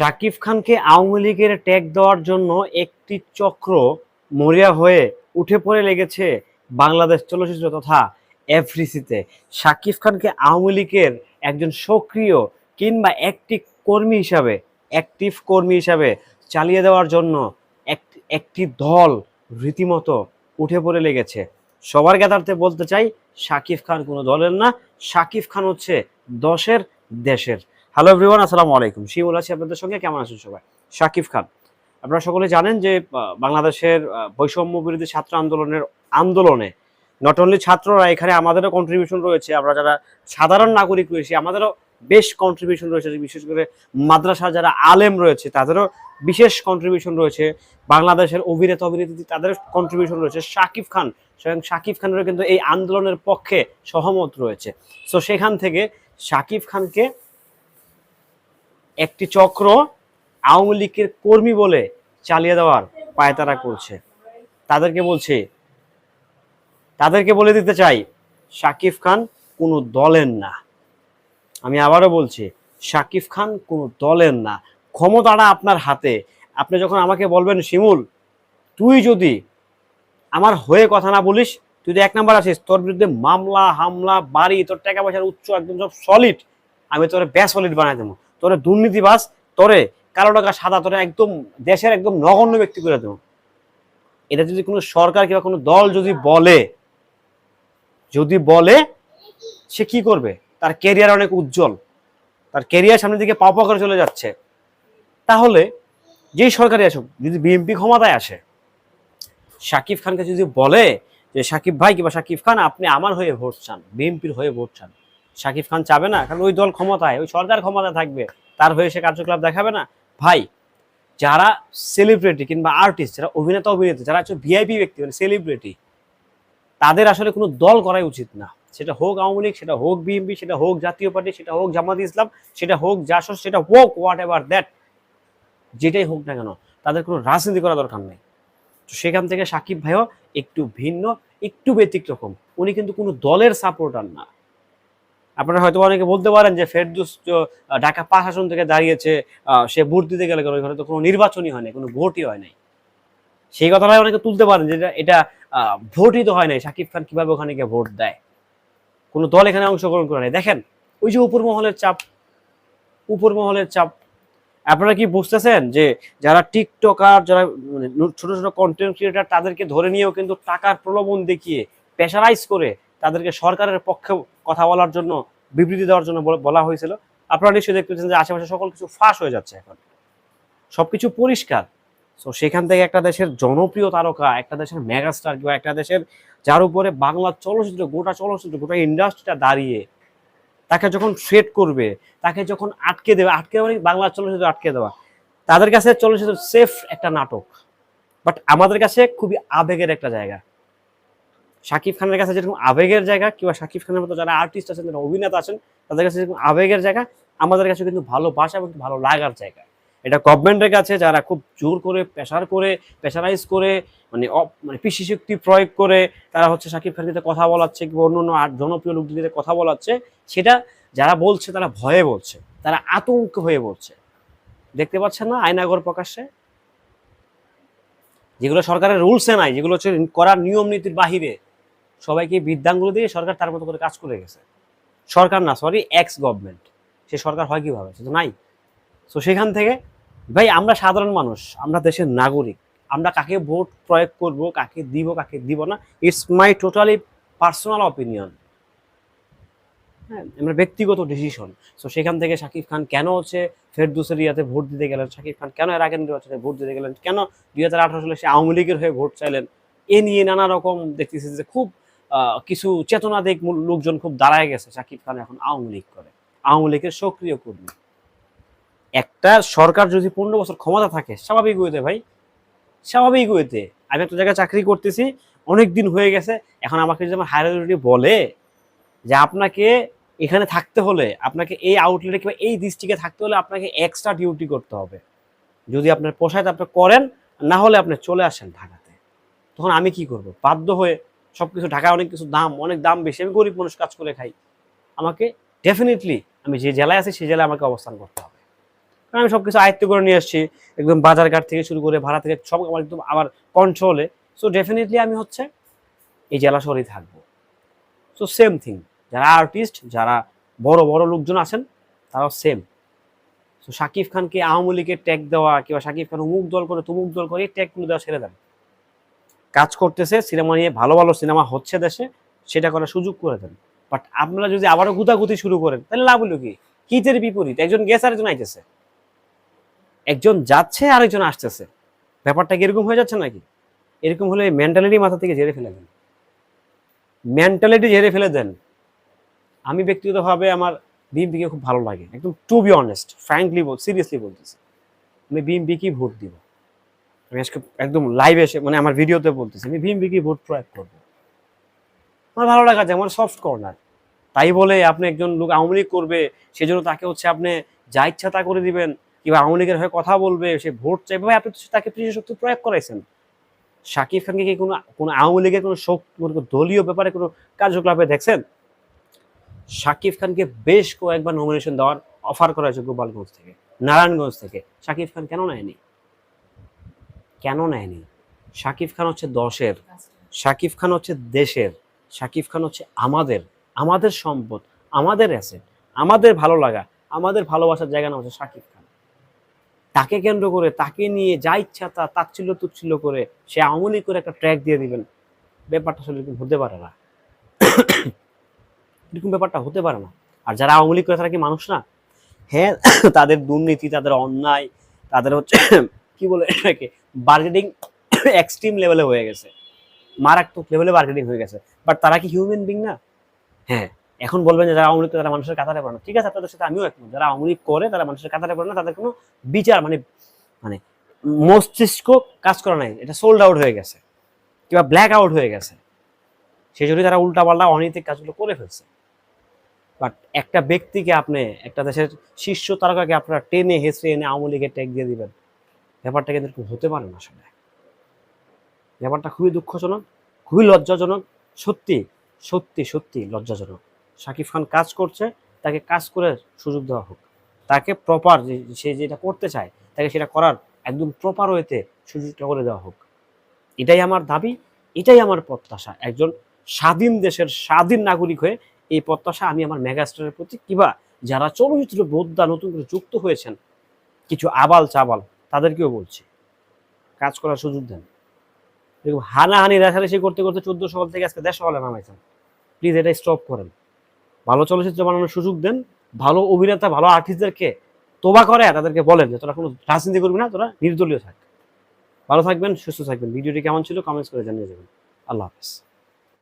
শাকিব খানকে আওয়ামী লীগের ট্যাগ দেওয়ার জন্য একটি চক্র মরিয়া হয়ে উঠে পড়ে লেগেছে বাংলাদেশ চলচ্চিত্র তথা এফডিসিতে। শাকিব খানকে আওয়ামী লীগের একজন সক্রিয় কিংবা অ্যাক্টিভ কর্মী হিসাবে অ্যাক্টিভ কর্মী হিসাবে চালিয়ে দেওয়ার জন্য এক- একটি দল রীতিমতো উঠে পড়ে লেগেছে। সবার জ্ঞাতার্থে বলতে চাই, শাকিব খান কোনো দলের না, শাকিব খান হচ্ছে দশের দেশের। হ্যালো এভরিওয়ান আসসালামু আলাইকুম। শিমুল আছি আপনাদের সঙ্গে। কেমন আছেন সবাই? শাকিব খান। আপনারা সকলে জানেন যে বাংলাদেশের বৈষম্য বিরোধী ছাত্র আন্দোলনের, আন্দোলনে নট অনলি ছাত্ররা এখানে আমাদেরও কন্ট্রিবিউশন রয়েছে, আমরা যারা সাধারণ নাগরিক রয়েছি, আমাদেরও বেশ কন্ট্রিবিউশন রয়েছে, বিশেষ করে মাদ্রাসা যারা আলেম রয়েছে, তাদেরও বিশেষ কন্ট্রিবিউশন রয়েছে। বাংলাদেশের অভিনেতা অভিনেত্রী তাদের কন্ট্রিবিউশন রয়েছে। শাকিব খান, স্বয়ং শাকিব খানেরও কিন্তু এই আন্দোলনের পক্ষে সহমত রয়েছে। সো সেখান থেকে শাকিব খানকে একটি চক্র আওয়ামী লীগের কর্মী বলে চালিয়ে দেওয়ার পায়তারা করছে। তাদেরকে বলছে, তাদেরকে বলে দিতে চাই, শাকিব খান কোনো দলের না। আমি আবারও বলছি, শাকিব খান কোনো দলের না। ক্ষমতাটা আপনার হাতে। আপনি যখন আমাকে বলবেন, শিমুল, তুই যদি আমার হয়ে কথা না বলিস, তুই তো এক নাম্বার আছিস, তোর বিরুদ্ধে মামলা, হামলা, বাড়ি, তোর টাকা পয়সার উচ্চ একদম সব সলিড আমি তোরে ব্যাস সলিড বানাই দেবো। তোরে দুর্নীতিবাস তোরে কালো টাকা সাদা, তোরে একদম দেশের একদম নগণ্য ব্যক্তি করে দেবো। এটা যদি কোনো সরকার কিংবা কোনো দল যদি বলে যদি বলে, সে কি করবে? তার ক্যারিয়ার অনেক উজ্জ্বল। তার ক্যারিয়ার সামনের দিকে পাপা করে চলে যাচ্ছে। তাহলে যেই সরকারি আসুক, যদি বিএনপি ক্ষমতায় আসে শাকিব খানকে যদি বলে যে শাকিব ভাই কিংবা শাকিব খান, আপনি আমার হয়ে ভোট চান বিএনপির হয়ে ভোট চান। শাকিব খান চাবে না? কারণ ওই দল ক্ষমতায়, ওই সরকার ক্ষমতায় থাকবে। তার হয়ে সে কার্যকলাপ দেখাবে না? ভাই, যারা সেলিব্রিটি কিংবা আর্টিস্ট যারা অভিনেতা, অভিনেত্রী, যারা হচ্ছে ভিআইপি ব্যক্তি মানে সেলিব্রিটি তাদের আসলে কোনো দল করাই উচিত না। সেটা হোক আওয়ামী লীগ, সেটা হোক বিএনপি সেটা হোক জাতীয় পার্টি, সেটা হোক জামাত ইসলাম, সেটা হোক জাসদ, সেটা হোক হোয়াট এভার দ্যাট যেটাই হোক না কেন, তাদের কোনো রাজনীতি করা দরকার নেই। তো সেখান থেকে সাকিব ভাইও একটু ভিন্ন, একটু ব্যতিক্রম। উনি কিন্তু কোনো দলের সাপোর্টার না। আপনারা হয়তো অনেকে বলতে পারেন যে ফেরদুস ঢাকা পাঁচ আসন থেকে দাঁড়িয়েছে সে ভোট দিতে গেলে কেন ওইখানে তো কোনো নির্বাচনই হয় নাই, কোনো ভোটই হয় নাই। সেই কথাটাই অনেকে তুলতে পারেন যে এটা- ভোটই তো হয় নাই। সাকিব খান কীভাবে ওখানে গিয়ে ভোট দেয়? কোনো দল এখানে অংশগ্রহণ করে নাই। দেখেন, ওই যে উপর মহলের চাপ উপর মহলের চাপ, আপনারা কি বুঝতেছেন যে যারা টিকটকার, যারা মানে ছোট ছোট কন্টেন্ট ক্রিয়েটার তাদেরকে ধরে নিয়েও কিন্তু টাকার প্রলোভন দেখিয়ে প্রেশারাইজ করে তাদেরকে সরকারের পক্ষে কথা বলার জন্য, বিবৃতি দেওয়ার জন্য বল- হয়েছিল। আপনারা নিশ্চয়ই দেখতে পাচ্ছেন যে আশেপাশে সকল কিছু ফাঁস হয়ে যাচ্ছে এখন। সবকিছু পরিষ্কার। তো সেখান থেকে একটা দেশের জনপ্রিয় তারকা, একটা দেশের মেগাস্টার কিংবা একটা দেশের যার উপরে বাংলা চলচ্চিত্র, গোটা চলচ্চিত্র, গোটা ইন্ডাস্ট্রিটা দাঁড়িয়ে, তাকে যখন থ্রেট করবে, তাকে যখন আটকে দেবে, আটকে দেওয়া মানে বাংলা চলচ্চিত্র আটকে দেওয়া। তাদের কাছে চলচ্চিত্র সেফ একটা নাটক। বাট আমাদের কাছে খুবই আবেগের একটা জায়গা। শাকিব খানের কাছে যেরকম আবেগের জায়গা, কিংবা শাকিব খানের মতো যারা আর্টিস্ট আছেন, যারা অভিনেতা আছেন, তাদের কাছে যেরকম আবেগের জায়গা, আমাদের কাছে কিন্তু ভালোবাসা এবং ভালো লাগার জায়গা। এটা গভর্নমেন্টের কাছে যারা খুব জোর করে প্রেশার করে প্রেশারাইজ করে মানে মানে পিসি শক্তি প্রয়োগ করে, তারা হচ্ছে শাকিব খানকে কথা বলাচ্ছে, কিংবা অন্য অন্য আর জনপ্রিয় লোকদের কথা বলাচ্ছে, সেটা যারা বলছে তারা ভয়ে বলছে, তারা আতঙ্ক হয়ে বলছে। দেখতে পাচ্ছেন না আয়নাগর প্রকাশ্যে? যেগুলো সরকারের রুলসে নাই, যেগুলো হচ্ছে করার নিয়ম নীতির বাহিরে সবাইকে বিদ্যাঙ্গুলো দিয়ে সরকার তার মতো করে কাজ করে গেছে। সরকার না সরি এক্স গভর্নমেন্ট সে সরকার হয় কীভাবে? সে তো নাই। তো সেখান থেকে, ভাই, আমরা সাধারণ মানুষ, আমরা দেশের নাগরিক, আমরা কাকে ভোট প্রয়োগ করব, কাকে দিব কাকে দিব না it's my totally personal opinion হ্যাঁ আমরা ব্যক্তিগত ডিসিশন তো সেখান থেকে শাকিব খান কেন হচ্ছে ফেরদুসের ইয়াতে ভোট দিতে গেলেন? শাকিব খান কেন এর আগের নির্বাচনে ভোট দিতে গেলেন? কেন দুই হাজার আঠারো সালে সে আওয়ামী লীগের হয়ে ভোট চাইলেন? এ নিয়ে নানা রকম দেখতেছি যে খুব কিছু চেতনাদিক লোকজন খুব দাঁড়ায় গেছে। শাকিব খান এখন আওয়ামী লীগ করে। আওয়ামী লীগের সক্রিয় কর্মী। একটা সরকার যদি পনেরো বছর ক্ষমতা থাকে, স্বাভাবিক হইতে ভাই, স্বাভাবিক হইতে আমি একটা জায়গায় চাকরি করতেছি, অনেক দিন হয়ে গেছে, এখন আমাকে যদি আমার হায়ার বলে যে আপনাকে এখানে থাকতে হলে, আপনাকে এই আউটলেটে কিংবা এই ডিস্ট্রিক্টে থাকতে হলে আপনাকে এক্সট্রা ডিউটি করতে হবে। যদি আপনার পোষায় আপনি করেন, না হলে আপনি চলে আসেন ঢাকাতে। তখন আমি কি করব? বাধ্য হয়ে সব কিছু ঢাকায় অনেক কিছু দাম, অনেক দাম বেশি। আমি গরিব মানুষ কাজ করে খাই। আমাকে ডেফিনেটলি আমি যে জেলায় আছি সেই জেলায় আমাকে অবস্থান করতে হবে। কারণ আমি সবকিছু আয়ত্ত করে নিয়ে আসছি, একদম বাজারঘাট থেকে শুরু করে ভাড়া থেকে সব আমার একদম আমার কন্ট্রোলে সো ডেফিনেটলি আমি হচ্ছে এই জেলা শহরেই থাকব। সো সেম থিং যারা আর্টিস্ট যারা বড় বড় লোকজন আছেন, তারাও সেম তো শাকিব খানকে আওয়ামী লীগের ট্যাগ দেওয়া, কিংবা শাকিব খান অমুক দল করে তমুক দল করে, এই ট্যাগগুলো দেওয়া ছেড়ে দেন। কাজ করতেছে, সিনেমা নিয়ে ভালো ভালো সিনেমা হচ্ছে দেশে, সেটা করার সুযোগ করে দেন। বাট আপনারা যদি আবারও গুতাগুতি শুরু করেন, তাহলে লাভ হলো কি? হিতের বিপরীত, একজন গেছে আরেকজন আইতেছে। একজন যাচ্ছে, আরেকজন আসতেছে। ব্যাপারটা কি এরকম হয়ে যাচ্ছে নাকি? এরকম হলে মেন্টালিটি মাথা থেকে ঝেড়ে ফেলে দেন। মেন্টালিটি ঝেড়ে ফেলে দেন। আমি ব্যক্তিগতভাবে আমার বিএমপিকে খুব ভালো লাগে। একদম টু বি অনেস্ট ফ্র্যাঙ্কলি বল সিরিয়াসলি বলতেছি। আমি বিএমপিকেই ভোট দিব? আমি আজকে একদম লাইভে এসে মানে আমার ভিডিওতে বলতেছি, আমি বিএমপিকেই ভোট প্রয়োগ করব। আমার ভালো লাগা যায়, আমার সফট কর্নার তাই বলে আপনি একজন লোক আওয়ামী লীগ করবে, সেজন্য তাকে হচ্ছে আপনি যা ইচ্ছা তা করে দিবেন, কিংবা আওয়ামী লীগের হয়ে কথা বলবে, সে ভোট চাইবে, ভাই, আপনি তাকে প্রিয় শক্তি প্রয়োগ করাইছেন। শাকিব খানকে কি কোনো কোনো আওয়ামী লীগের কোনো কোনো দলীয় ব্যাপারে কোনো কার্যকলাপে দেখছেন? শাকিব খানকে বেশ কয়েকবার নমিনেশন দেওয়ার অফার করা হয়েছে গোপালগঞ্জ থেকে, নারায়ণগঞ্জ থেকে। শাকিব খান কেন নেয়নি? কেন নেয়নি? শাকিব খান হচ্ছে দশের, শাকিব খান হচ্ছে দেশের, শাকিব খান হচ্ছে আমাদের আমাদের সম্পদ, আমাদের অ্যাসেট আমাদের ভালো লাগা, আমাদের ভালোবাসার জায়গা না হচ্ছে শাকিব খান। তাকে কেন্দ্র করে, তাকে নিয়ে যা ইচ্ছা তা তাচ্ছিল্য তুচ্ছিল্য করে, সে আওয়ামী করে একটা ট্র্যাক দিয়ে দিবেন। ব্যাপারটা আসলে এরকম হতে পারে না। এরকম ব্যাপারটা হতে পারে না। আর যারা আওয়ামী করে, তারা কি মানুষ না? হ্যাঁ তাদের দুর্নীতি, তাদের অন্যায়, তাদের হচ্ছে, কি বলে এটাকে বার্গেটিং এক্সট্রিম লেভেলে হয়ে গেছে। মারাত্মক লেভেলে বার্গেটিং হয়ে গেছে। বাট তারা কি হিউম্যান বিং না? হ্যাঁ এখন বলবেন যে যারা আওয়ামী তারা মানুষের কাতারে পড়ে না। ঠিক আছে, আপনাদের সাথে আমিও একমত। যারা আওয়ামী করে, তারা মানুষের কাতারে পড়ে না, তাদের কোনো বিচার মানে মানে মস্তিষ্ক কাজ করা নাই। এটা সোল্ড আউট হয়ে গেছে। কিংবা ব্ল্যাক আউট হয়ে গেছে। সেই জন্যই তারা উল্টাপাল্টা অনৈতিক কাজগুলো করে ফেলছে। বাট একটা ব্যক্তিকে আপনি, একটা দেশের শীর্ষ তারকাকে আপনারা টেনে হেসড়ে এনে আওয়ামী লীগের ট্যাগ দিয়ে দিবেন। ব্যাপারটা কিন্তু এরকম হতে পারে না আসলে। ব্যাপারটা খুবই দুঃখজনক, খুবই লজ্জাজনক। সত্যি সত্যি সত্যি লজ্জাজনক। শাকিব খান কাজ করছে, তাকে কাজ করে সুযোগ দেওয়া হোক। তাকে প্রপার সে যেটা করতে চায়, তাকে সেটা করার একদম প্রপার ওয়েতে সুযোগটা করে দেওয়া হোক। এটাই আমার দাবি, এটাই আমার প্রত্যাশা। একজন স্বাধীন দেশের স্বাধীন নাগরিক হয়ে এই প্রত্যাশা আমি আমার মেগাস্টারের প্রতি কিবা যারা চলচ্চিত্র বোদ্ধা নতুন করে যুক্ত হয়েছেন, কিছু আবাল চাবাল তাদেরকেও বলছি, কাজ করার সুযোগ দেন। এরকম হানাহানি, রেশারেশি করতে করতে চোদ্দ সাল থেকে আজকে দেড়শো হলে নামাইছেন। প্লিজ এটা স্টপ করেন। ভালো চলচ্চিত্র বানানোর সুযোগ দেন, ভালো অভিনেতা, ভালো আর্টিস্টদেরকে তোবা করে, তাদেরকে বলেন যে তোরা কোনো রাজনীতি করবি না, তোরা নির্দলীয় থাক। ভালো থাকবেন, সুস্থ থাকবেন। ভিডিওটি কেমন ছিল কমেন্টস করে জানিয়ে যাবেন আল্লাহ হাফিজ।